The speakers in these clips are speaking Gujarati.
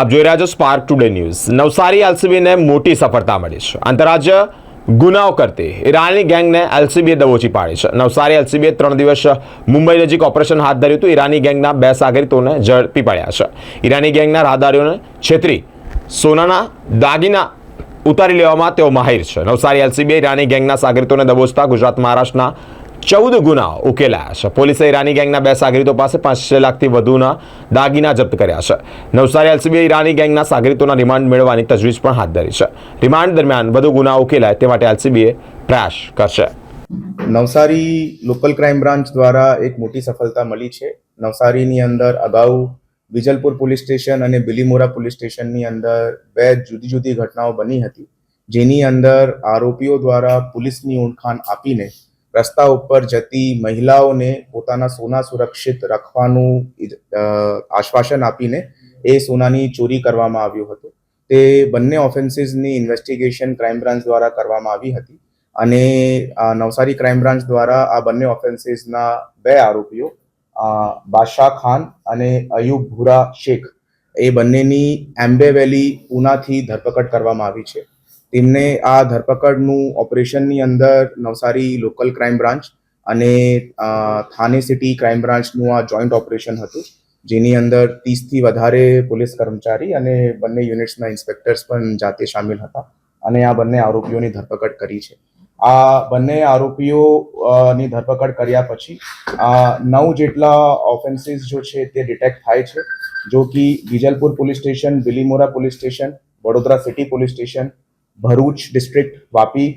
આપ જોઈ રહ્યા છો સ્પાર્ક ટુડે ન્યૂઝ નવસારી એલસીબીને મોટી સફળતા મળી છે. આંતરરાજ્ય ગુનાઓ કરતી ઈરાની ગેંગને એલસીબીએ દબોચી પાડી છે. નવસારી એલસીબીએ ત્રણ દિવસ મુંબઈ નજીક ઓપરેશન હાથ ધર્યું હતું. ઈરાની ગેંગના બે સાગરીતોને ઝડપી પાડ્યા છે. ઈરાની ગેંગના રાહદારીઓને છેતરી સોનાના દાગીના ઉતારી લેવામાં તેઓ માહિર છે. નવસારી એલસીબીએ ઈરાની ગેંગના સાગરીતોને દબોચતા ગુજરાત મહારાષ્ટ્રના ચૌદ ગુનાઓ ઉકેલાયા છે. પોલીસે ઈરાની ગેંગના બે સાગરીતો પાસે પાંચસો લાખથી વધુના દાગીના જપ્ત કર્યા છે. નવસારી એલસીબીએ ઈરાની ગેંગના સાગરીતોના રિમાન્ડ મેળવવાની તજવીજ પણ હાથ ધરી છે. રિમાન્ડ દરમિયાન વધુ ગુનાઓ ઉકેલાય તે માટે એલસીબીએ પ્રયાસ કરશે. નવસારી લોકલ ક્રાઇમ બ્રાન્ચ દ્વારા એક મોટી સફળતા મળી છે. નવસારીની અંદર અગાઉ વિજલપુર પોલીસ સ્ટેશન અને બિલીમોરા પોલીસ સ્ટેશનની અંદર બે જુદી જુદી ઘટનાઓ બની હતી, જેની અંદર આરોપીઓ દ્વારા પોલીસની ઓળખાણ આપીને રસ્તા ઉપર જતી મહિલાઓને પોતાના સોના સુરક્ષિત રાખવાનું આશ્વાસન આપીને એ સોનાની ચોરી કરવામાં આવ્યું હતું. તે બંને ઓફેન્સીસની ઇન્વેસ્ટિગેશન ક્રાઇમ બ્રાન્ચ દ્વારા કરવામાં આવી હતી અને નવસારી ક્રાઇમ બ્રાન્ચ દ્વારા આ બંને ઓફેન્સીસના બે આરોપીઓ બાદશાહ ખાન અને અયુબ ભૂરા શેખ, એ બંનેની એમ્બે વેલી પૂનાથી ધરપકડ કરવામાં આવી છે. તેમને આ ધરપકડનું ઓપરેશનની અંદર નવસારી લોકલ ક્રાઇમ બ્રાન્ચ અને થાને સિટી ક્રાઇમ બ્રાન્ચનું આ જોઈન્ટ ઓપરેશન હતું, જેની અંદર ત્રીસથી વધારે પોલીસ કર્મચારી અને બંને યુનિટ્સના ઇન્સ્પેક્ટર્સ પણ જાતે સામેલ હતા અને આ બંને આરોપીઓની ધરપકડ કરી છે. આ બંને આરોપીઓની ધરપકડ કર્યા પછી નવ જેટલા ઓફેન્સીસ જો છે તે ડિટેક્ટ થાય છે, જો કે Vijalpur police station, Bilimora police station, Vadodara city police station Bharuch district Vapi,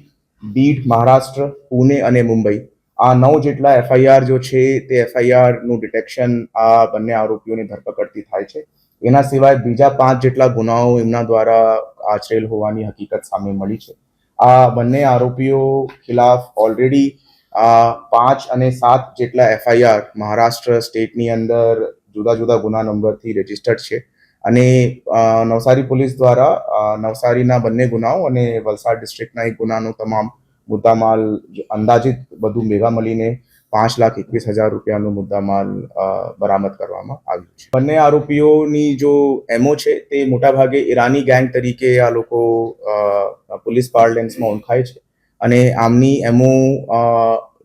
Beed, Maharashtra, Pune અને મુંબઈ. આ નવ જેટલા એફઆઈઆર જો છે, તે એફઆઈઆરનું ડિટેક્શન આ બંને આરોપીઓની ધરપકડથી થાય છે. એના સિવાય બીજા પાંચ જેટલા ગુનાઓ એમના દ્વારા આચરેલ હોવાની હકીકત સામે મળી છે. આ બંને આરોપીઓ ખિલાફ ઓલરેડી પાંચ અને સાત જેટલા એફઆઈઆર મહારાષ્ટ્ર સ્ટેટની અંદર જુદા જુદા ગુના નંબરથી રજીસ્ટર્ડ છે. અને નવસારી પોલીસ દ્વારા નવસારીના બંને ગુનાઓ અને વલસાડ ડિસ્ટ્રિક્ટના એક ગુનાનો તમામ મુદ્દામાલ અંદાજિત બધું ભેગા મળીને પાંચ લાખ એકવીસ હજાર રૂપિયાનો મુદ્દામાલ બરામદ કરવામાં આવ્યું છે. બંને આરોપીઓની જો એમઓ છે તે મોટાભાગે ઈરાની ગેંગ તરીકે આ લોકો પોલીસ પાર્લેન્સમાં ઓળખાય છે. અને આમની એમઓ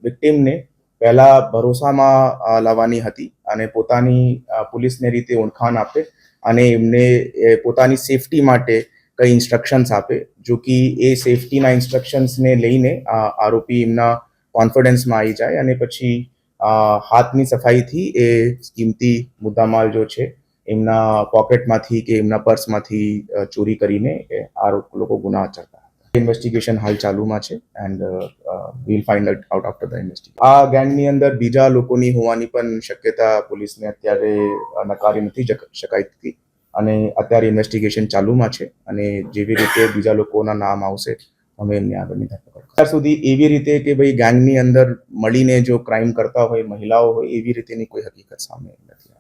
વિક્ટિમને પહેલા ભરોસામાં લાવવાની હતી અને પોતાની પોલીસને રીતે ઓળખાણ આપે અને એમને પોતાની સેફટી માટે કઈ ઇન્સ્ટ્રક્શન્સ આપે, જો કે એ સેફટીના ઇન્સ્ટ્રક્શન્સને લઈને આ આરોપી એમના કોન્ફિડન્સમાં આવી જાય અને પછી હાથની સફાઈથી એ કિંમતી મુદ્દામાલ જો છે, એમના પોકેટમાંથી કે એમના પર્સમાંથી ચોરી કરીને આરોપ લોકો ગુના આચરતા ઇન્વેસ્ટિગેશન હાલ ચાલુમાં છે and we'll find out after the investigation આ ગેંગની અંદર બીજા લોકોની હોવાની પણ શક્યતા પોલીસને અત્યારે નકારી નથી શકાય અને અત્યારે ઇન્વેસ્ટિગેશન ચાલુમાં છે અને જેવી રીતે બીજા લોકોના નામ આવશે, અમે એમની આગળની ધરપકડ અત્યાર સુધી એવી રીતે કે ભાઈ ગેંગની અંદર મળીને જો ક્રાઇમ કરતા હોય, મહિલાઓ હોય, એવી રીતેની કોઈ હકીકત સામે નથી